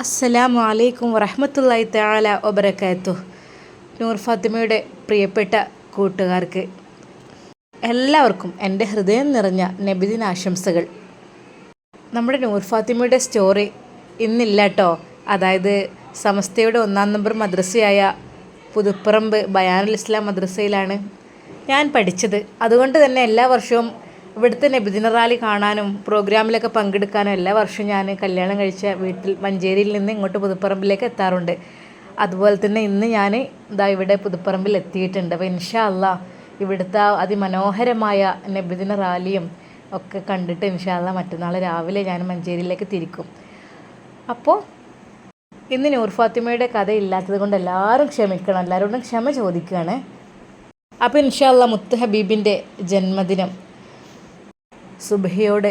അസ്സലാമു അലൈക്കും വറഹമത്തല്ലായി തആല വബറകാതുഹു നൂർ ഫാത്തിമയുടെ പ്രിയപ്പെട്ട കൂട്ടുകാർക്ക് എല്ലാവർക്കും എന്റെ ഹൃദയം നിറഞ്ഞ നബിദിന ആശംസകൾ നമ്മുടെ നൂർ ഫാത്തിമയുടെ സ്റ്റോറി ഇന്നില്ല കേട്ടോ അതായത് സമസ്തയുടെ ഒന്നാം നമ്പർ മദ്രസയായ പുതുപ്പറമ്പ് ബയാനുൽ ഇസ്ലാം മദ്രസയിലാണ് ഞാൻ പഠിച്ചത്. അതുകൊണ്ട് തന്നെ എല്ലാ വർഷവും ഇവിടുത്തെ നബിദിന റാലി കാണാനും പ്രോഗ്രാമിലൊക്കെ പങ്കെടുക്കാനും എല്ലാ വർഷവും ഞാൻ കല്യാണം കഴിച്ച വീട്ടിൽ മഞ്ചേരിയിൽ നിന്ന് ഇങ്ങോട്ട് പുതുപ്പറമ്പിലേക്ക് എത്താറുണ്ട്. അതുപോലെ തന്നെ ഇന്ന് ഞാൻ ഇതാ ഇവിടെ പുതുപ്പറമ്പിൽ എത്തിയിട്ടുണ്ട്. അപ്പോൾ ഇൻഷാ അല്ല ഇവിടുത്തെ അതിമനോഹരമായ നബിദിന റാലിയും ഒക്കെ കണ്ടിട്ട് ഇൻഷാ അല്ല മറ്റന്നാൾ രാവിലെ ഞാൻ മഞ്ചേരിയിലേക്ക് തിരിക്കും. അപ്പോൾ ഇന്ന് നൂർ ഫാത്തിമയുടെ കഥ ഇല്ലാത്തത് കൊണ്ട് എല്ലാവരും ക്ഷമിക്കണം. എല്ലാവരോടും ക്ഷമ ചോദിക്കുകയാണ്. അപ്പോൾ ഇൻഷാ ഇൻഷാല്ല മുത്ത് ഹബീബിന്റെ ജന്മദിനം സുബഹയോട്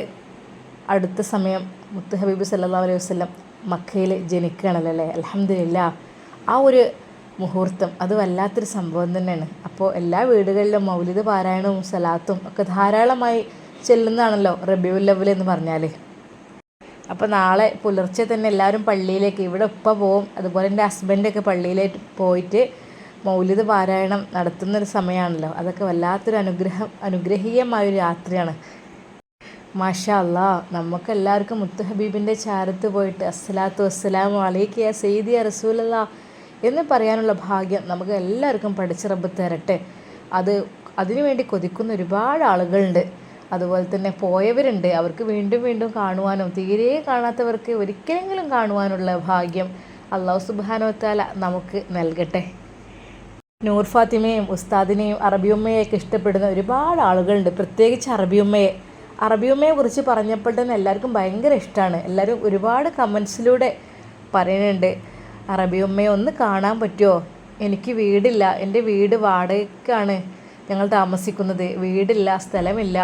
അടുത്ത സമയം മുത്ത് ഹബീബ് സല്ലാ അലൈഹി വസ്ലം മക്കയിൽ ജനിക്കുകയാണല്ലോ? അലഹമില്ല ആ ഒരു മുഹൂർത്തം അത് വല്ലാത്തൊരു സംഭവം തന്നെയാണ്. അപ്പോൾ എല്ലാ വീടുകളിലും മൗലിദ് പാരായണവും സലാത്തും ഒക്കെ ധാരാളമായി ചെല്ലുന്നതാണല്ലോ റബിയുൽ ലവൽ എന്ന് പറഞ്ഞാൽ അപ്പോൾ നാളെ പുലർച്ചെ തന്നെ എല്ലാവരും പള്ളിയിലേക്ക് ഇവിടെ ഉപ്പ പോവും അതുപോലെ എന്റെ ഹസ്ബൻഡൊക്കെ പള്ളിയിലേക്ക് പോയിട്ട് മൗലിദ് പാരായണം നടത്തുന്നൊരു സമയമാണല്ലോ. അതൊക്കെ വല്ലാത്തൊരു അനുഗ്രഹം അനുഗ്രഹീയമായൊരു രാത്രിയാണ് മാഷാ നമുക്ക് നമുക്കെല്ലാവർക്കും മുത്ത് ഹബീബിന്റെ ചാരത്ത് പോയിട്ട് അസ്സലാത്തു വസ്സലാമു അലൈക്ക് യാ സെയ്ദി റസൂലല്ല എന്ന് പറയാനുള്ള ഭാഗ്യം നമുക്ക് എല്ലാവർക്കും പഠിച്ച റബ്ബ് തരട്ടെ. അത് അതിനുവേണ്ടി കൊതിക്കുന്ന ഒരുപാട് ആളുകളുണ്ട്. അതുപോലെ തന്നെ പോയവരുണ്ട്. അവർക്ക് വീണ്ടും വീണ്ടും കാണുവാനും തീരെ കാണാത്തവർക്ക് ഒരിക്കലെങ്കിലും കാണുവാനുള്ള ഭാഗ്യം അള്ളാഹു സുബാനോത്താല നമുക്ക് നൽകട്ടെ. നൂർ ഫാത്തിമയും ഉസ്താദിനെയും അറബിയുമ്മയെയൊക്കെ ഇഷ്ടപ്പെടുന്ന ഒരുപാട് ആളുകളുണ്ട്. പ്രത്യേകിച്ച് അറബിയുമ്മയെ അറബിയുമ്മയെ കുറിച്ച് പറഞ്ഞപ്പോൾ എല്ലാവർക്കും ഭയങ്കര ഇഷ്ടമാണ് എല്ലാവരും ഒരുപാട് കമൻസിലൂടെ പറയുന്നുണ്ട് അറബിയമ്മയെ ഒന്ന് കാണാൻ പറ്റുമോ എനിക്ക് വീടില്ല. എന്റെ വീട് വാടകയ്ക്കാണ് ഞങ്ങൾ താമസിക്കുന്നത്. വീടില്ല സ്ഥലമില്ല.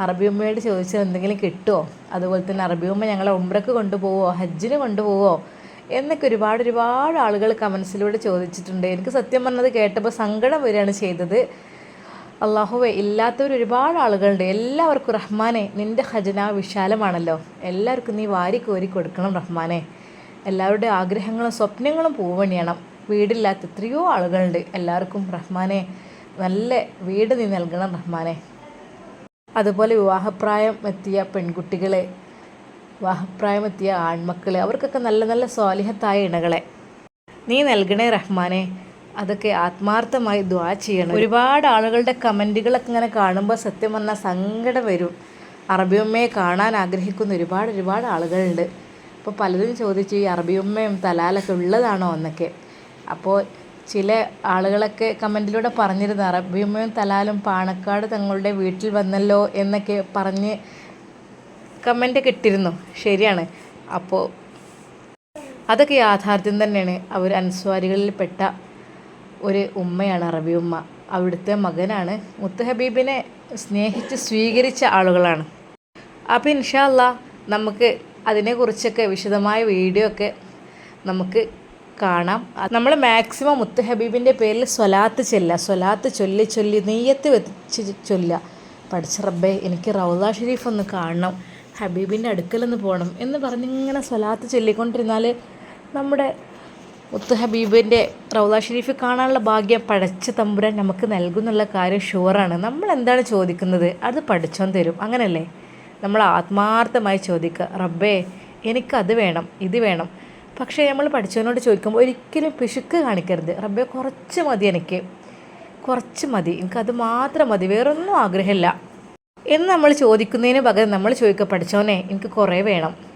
അറബിയമ്മയോട് ചോദിച്ചാൽ എന്തെങ്കിലും കിട്ടുമോ അതുപോലെ തന്നെ അറബിയമ്മ ഞങ്ങളെ ഉംറക്ക് കൊണ്ടുപോവോ? ഹജ്ജിന് കൊണ്ടുപോവോ? എന്നൊക്കെ ഒരുപാട് ഒരുപാട് ആളുകൾ കമൻസിലൂടെ ചോദിച്ചിട്ടുണ്ട്. എനിക്ക് സത്യം പറഞ്ഞത് കേട്ടപ്പോൾ സങ്കടം വരികയാണ് ചെയ്തത്. അള്ളാഹുവെ ഇല്ലാത്തവർ ഒരുപാട് ആളുകളുണ്ട്. എല്ലാവർക്കും റഹ്മാനെ നിന്റെ ഖജന വിശാലമാണല്ലോ. എല്ലാവർക്കും നീ വാരി കോരി കൊടുക്കണം റഹ്മാനെ. എല്ലാവരുടെ ആഗ്രഹങ്ങളും സ്വപ്നങ്ങളും പൂവണിയണം. വീടില്ലാത്ത എത്രയോ ആളുകളുണ്ട്. എല്ലാവർക്കും റഹ്മാനെ നല്ല വീട് നീ നൽകണം റഹ്മാനെ. അതുപോലെ വിവാഹപ്രായം എത്തിയ പെൺകുട്ടികളെ വിവാഹപ്രായം എത്തിയ ആൺമക്കളെ അവർക്കൊക്കെ നല്ല നല്ല സ്വാലിഹത്തായ ഇണകളെ. നീ നൽകണേ റഹ്മാനെ. അതൊക്കെ ആത്മാർത്ഥമായി ദ്വാ ചെയ്യണം. ഒരുപാട് ആളുകളുടെ കമന്റുകളൊക്കെ ഇങ്ങനെ കാണുമ്പോൾ സത്യം പറഞ്ഞാൽ സങ്കടം വരും. അറബിയമ്മയെ കാണാൻ ആഗ്രഹിക്കുന്ന ഒരുപാട് ഒരുപാട് ആളുകളുണ്ട്. അപ്പോൾ പലരും ചോദിച്ചു ഈ അറബിയമ്മയും തലാലൊക്കെ ഉള്ളതാണോ? എന്നൊക്കെ. അപ്പോൾ ചില ആളുകളൊക്കെ കമന്റിലൂടെ പറഞ്ഞിരുന്നു അറബിയമ്മയും തലാലും പാണക്കാട് തങ്ങളുടെ വീട്ടിൽ വന്നല്ലോ എന്നൊക്കെ പറഞ്ഞ് കമന്റ് കിട്ടിയിരുന്നു ശരിയാണ്. അപ്പോൾ അതൊക്കെ യാഥാർത്ഥ്യം തന്നെയാണ്. അവർ അൻസ്വാരികളിൽപ്പെട്ട ഒരു ഉമ്മയാണ് അറബി ഉമ്മ. അവിടുത്തെ മകനാണ് മുത്ത് ഹബീബിനെ സ്നേഹിച്ച് സ്വീകരിച്ച ആളുകളാണ്. അപ്പോൾ ഇൻഷാല്ല നമുക്ക് അതിനെക്കുറിച്ചൊക്കെ വിശദമായ വീഡിയോ ഒക്കെ നമുക്ക് കാണാം. നമ്മൾ മാക്സിമം മുത്ത് ഹബീബിന്റെ പേരിൽ സ്വലാത്ത് ചെല്ലുക. സ്വലാത്ത് ചൊല്ലി ചൊല്ലി നെയ്യത്ത് വെച്ച് ചൊല്ലുക. പഠിച്ച റബ്ബേ എനിക്ക് റൗദ ഷെരീഫ് ഒന്ന് കാണണം. ഹബീബിന്റെ അടുക്കലൊന്ന് പോകണം എന്ന് പറഞ്ഞിങ്ങനെ സ്വലാത്ത് ചൊല്ലിക്കൊണ്ടിരുന്നാൽ നമ്മുടെ മുത്ത് ഹബീബിന്റെ റൗദ ഷെരീഫ് കാണാനുള്ള ഭാഗ്യം പടച്ച തമ്പുരാൻ നമുക്ക് നൽകുന്നുള്ള കാര്യം ഷുവറാണ്. നമ്മൾ എന്താണ് ചോദിക്കുന്നത്? അത് പഠിച്ചോൻ തരും. അങ്ങനല്ലേ? നമ്മൾ ആത്മാർത്ഥമായി ചോദിക്കുക റബ്ബേ എനിക്കത് വേണം ഇത് വേണം. പക്ഷേ നമ്മൾ പഠിച്ചവനോട് ചോദിക്കുമ്പോൾ ഒരിക്കലും പിശുക്ക് കാണിക്കരുത്. റബ്ബേ കുറച്ച് മതി എനിക്ക്. കുറച്ച് മതി. എനിക്കത് മാത്രം മതി. വേറൊന്നും ആഗ്രഹമില്ല. എന്ന് നമ്മൾ ചോദിക്കുന്നതിന് പകരം നമ്മൾ ചോദിക്കുക പഠിച്ചോനെ എനിക്ക് കുറേ വേണം.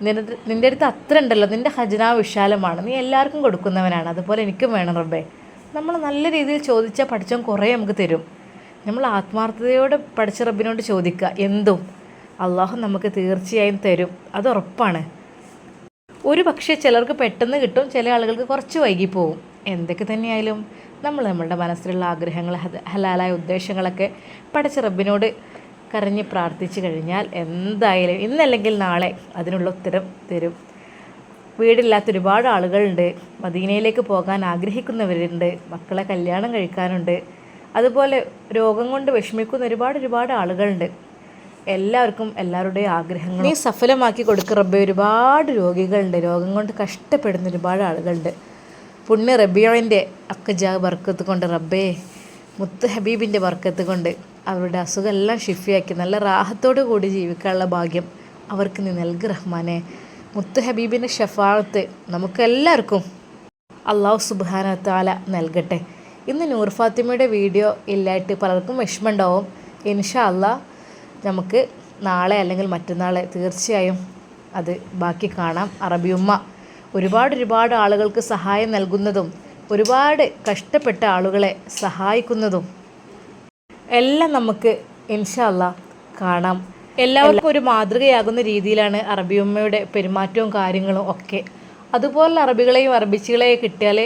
നിന്റെ നിന്റെ അടുത്ത് അത്ര ഉണ്ടല്ലോ. നിന്റെ ഖജനാവ് വിശാലമാണ്. നീ എല്ലാവർക്കും കൊടുക്കുന്നവനാണ്. അതുപോലെ എനിക്കും വേണം റബ്ബേ. നമ്മൾ നല്ല രീതിയിൽ ചോദിച്ചാൽ പഠിച്ചവൻ കുറേ നമുക്ക് തരും. നമ്മൾ ആത്മാർത്ഥതയോടെ പഠിച്ച റബ്ബിനോട് ചോദിക്കുക എന്തും? അള്ളാഹു നമുക്ക് തീർച്ചയായും തരും. അത് ഉറപ്പാണ്. ഒരു പക്ഷേ ചിലർക്ക് പെട്ടെന്ന് കിട്ടും ചില ആളുകൾക്ക് കുറച്ച് വൈകി പോകും എന്തൊക്കെ തന്നെയായാലും നമ്മൾ നമ്മളുടെ മനസ്സിലുള്ള ആഗ്രഹങ്ങൾ ഹലാലായ ഉദ്ദേശങ്ങളൊക്കെ പഠിച്ച റബ്ബിനോട് കരഞ്ഞ് പ്രാർത്ഥിച്ചു കഴിഞ്ഞാൽ എന്തായാലും ഇന്നല്ലെങ്കിൽ നാളെ അതിനുള്ള ഉത്തരം തരും. വീടില്ലാത്ത ഒരുപാട് ആളുകളുണ്ട്. മദീനയിലേക്ക് പോകാൻ ആഗ്രഹിക്കുന്നവരുണ്ട്. മക്കളെ കല്യാണം കഴിക്കാനുണ്ട്. അതുപോലെ രോഗം കൊണ്ട് വിഷമിക്കുന്ന ഒരുപാട് ഒരുപാട് ആളുകളുണ്ട്. എല്ലാവർക്കും എല്ലാവരുടെയും ആഗ്രഹങ്ങൾ നീ സഫലമാക്കി കൊടുക്കുക റബ്ബെ. ഒരുപാട് രോഗികളുണ്ട്. രോഗം കൊണ്ട് കഷ്ടപ്പെടുന്ന ഒരുപാട് ആളുകളുണ്ട്. പുണ്യ റബിയോന്റെ അക്കജാ ബർക്കത്ത് കൊണ്ട് റബ്ബേ. മുത്ത് ഹബീബിന്റെ വർക്കത്ത് കൊണ്ട് അവരുടെ അസുഖമെല്ലാം ഷിഫിയാക്കി നല്ല റാഹത്തോടു കൂടി ജീവിക്കാനുള്ള ഭാഗ്യം അവർക്ക് നീ നൽകി റഹ്മാനെ. മുത്ത് ഹബീബിന്റെ ഷഫാളത്ത് നമുക്കെല്ലാവർക്കും അള്ളാഹു സുബാന താല നൽകട്ടെ. ഇന്ന് നൂർ ഫാത്തിമയുടെ വീഡിയോ ഇല്ലായിട്ട് പലർക്കും വിഷമമുണ്ടാവും. ഇൻഷാ അല്ലാ നമുക്ക് നാളെ അല്ലെങ്കിൽ മറ്റന്നാൾ തീർച്ചയായും അത് ബാക്കി കാണാം. അറബിയുമ്മ ഒരുപാട് ഒരുപാട് ആളുകൾക്ക് സഹായം നൽകുന്നതും ഒരുപാട് കഷ്ടപ്പെട്ട ആളുകളെ സഹായിക്കുന്നതും എല്ലാം നമുക്ക് ഇൻഷല്ല കാണാം. എല്ലാവർക്കും ഒരു മാതൃകയാകുന്ന രീതിയിലാണ് അറബിയമ്മയുടെ പെരുമാറ്റവും കാര്യങ്ങളും ഒക്കെ. അതുപോലെ അറബികളെയും അറബിച്ചികളെയും കിട്ടിയാൽ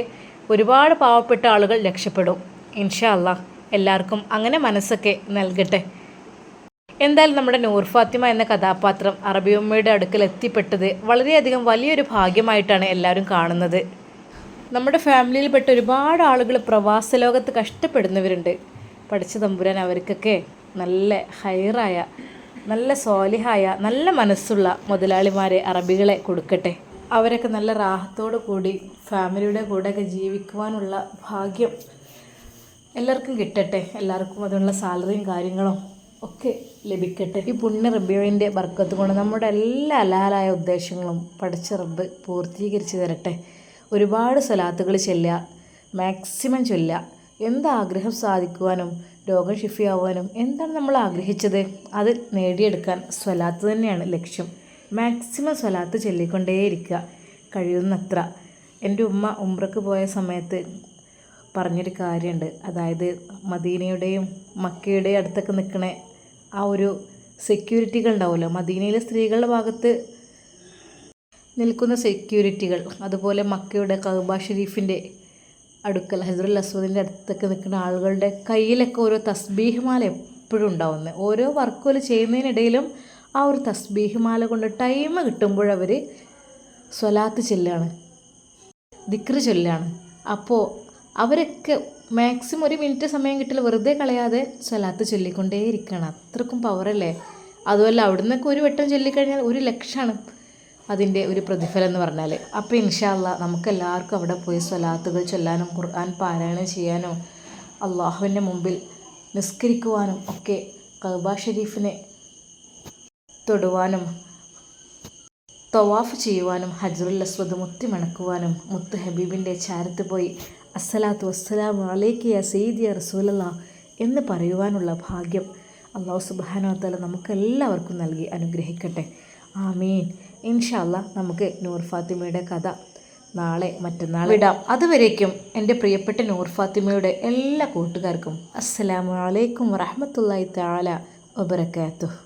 ഒരുപാട് പാവപ്പെട്ട ആളുകൾ രക്ഷപ്പെടും. ഇൻഷല്ല എല്ലാവർക്കും അങ്ങനെ മനസ്സൊക്കെ നൽകട്ടെ. എന്തായാലും നമ്മുടെ നൂർ ഫാത്തിമ എന്ന കഥാപാത്രം അറബിയമ്മയുടെ അടുക്കൽ എത്തിപ്പെട്ടത് വളരെയധികം വലിയൊരു ഭാഗ്യമായിട്ടാണ് എല്ലാവരും കാണുന്നത്. നമ്മുടെ ഫാമിലിയിൽപ്പെട്ട ഒരുപാട് ആളുകൾ പ്രവാസ ലോകത്ത് കഷ്ടപ്പെടുന്നവരുണ്ട്. പഠിച്ച തമ്പുരാൻ അവർക്കൊക്കെ നല്ല ഹൈറായ നല്ല സോലിഹായ നല്ല മനസ്സുള്ള മുതലാളിമാരെ അറബികളെ കൊടുക്കട്ടെ. അവരൊക്കെ നല്ല റാഹത്തോടു കൂടി ഫാമിലിയുടെ കൂടെയൊക്കെ ജീവിക്കുവാനുള്ള ഭാഗ്യം എല്ലാവർക്കും കിട്ടട്ടെ. എല്ലാവർക്കും അതിനുള്ള സാലറിയും കാര്യങ്ങളും ഒക്കെ ലഭിക്കട്ടെ. ഈ പുണ്യ റബ്ബിയുടെ ബർക്കത്ത് കൊണ്ട് നമ്മുടെ എല്ലാ അലാലായ ഉദ്ദേശങ്ങളും പഠിച്ച റബ്ബ് പൂർത്തീകരിച്ച് തരട്ടെ. ഒരുപാട് സ്വലാത്തുകൾ ചൊല്ലുക മാക്സിമം ചൊല്ലുക. എന്താഗ്രഹം സാധിക്കുവാനും രോഗം ഷിഫിയാവാനും എന്താണ് നമ്മൾ ആഗ്രഹിച്ചത്? അത് നേടിയെടുക്കാൻ സ്വലാത്ത് തന്നെയാണ് ലക്ഷ്യം. മാക്സിമം സ്വലാത്ത് ചൊല്ലിക്കൊണ്ടേയിരിക്കുക. കഴിയുന്നത്ര. എന്റെ ഉമ്മ ഉംറക്ക് പോയ സമയത്ത് പറഞ്ഞൊരു കാര്യമുണ്ട്. അതായത് മദീനയുടെയും മക്കയുടെയും അടുത്തൊക്കെ നിൽക്കണേ ആ ഒരു സെക്യൂരിറ്റികൾ ഉണ്ടാവുമല്ലോ. മദീനയിലെ സ്ത്രീകളുടെ ഭാഗത്ത് നിൽക്കുന്ന സെക്യൂരിറ്റികൾ അതുപോലെ മക്കയുടെ കഹബ ഷെരീഫിന്റെ അടുക്കൽ ഹസറുൽ അസ്വദിന്റെ അടുത്തൊക്കെ നിൽക്കുന്ന ആളുകളുടെ കയ്യിലൊക്കെ ഓരോ തസ്ബീഹ് മാല എപ്പോഴും ഉണ്ടാവുന്നത്. ഓരോ വർക്കുകൾ ചെയ്യുന്നതിനിടയിലും ആ ഒരു തസ്ബീഹ് മാല കൊണ്ട് ടൈം കിട്ടുമ്പോഴവർ സ്വലാത്ത് ചെല്ലാണ് ദിക്റ് ചൊല്ലാണ്. അപ്പോൾ അവരൊക്കെ മാക്സിമം ഒരു മിനിറ്റ് സമയം കിട്ടില്ല വെറുതെ കളയാതെ സ്വലാത്ത് ചൊല്ലിക്കൊണ്ടേയിരിക്കുകയാണ്. അത്രക്കും പവറല്ലേ അതുമല്ല അവിടുന്നൊക്കെ ഒരു വട്ടം ചൊല്ലിക്കഴിഞ്ഞാൽ ഒരു ലക്ഷമാണ് അതിന്റെ ഒരു പ്രതിഫലം എന്ന് പറഞ്ഞാൽ. അപ്പോൾ ഇൻഷാല്ല നമുക്കെല്ലാവർക്കും അവിടെ പോയി സ്വലാത്തുകൾ ചൊല്ലാനും ഖുർആൻ പാരായണം ചെയ്യാനോ അള്ളാഹുവിന്റെ മുമ്പിൽ നിസ്കരിക്കുവാനും ഒക്കെ കൗബ ഷെരീഫിനെ തൊടുവാനും തവാഫ് ചെയ്യുവാനും ഹജറുൽ അസ്വദ് മുത്തി മണക്കുവാനും മുത്ത് ഹബീബിന്റെ ചാരത്ത് പോയി അസ്സലാത്തു വസ്സലാം അലൈക്ക് യാ സയ്യിദി റസൂലല്ല എന്ന് പറയുവാനുള്ള ഭാഗ്യം അള്ളാഹു സുബാനോ തല നമുക്കെല്ലാവർക്കും നൽകി അനുഗ്രഹിക്കട്ടെ. ആമീൻ. ഇൻഷാല്ല നമുക്ക് നൂർ ഫാത്തിമയുടെ കഥ നാളെ മറ്റന്നാൾ വിടാം. അതുവരേക്കും എന്റെ പ്രിയപ്പെട്ട നൂർ ഫാത്തിമയുടെ എല്ലാ കൂട്ടുകാർക്കും അസ്സലാമലൈക്കും വറഹമത്തല്ലായി താല വബറകാതുഹു.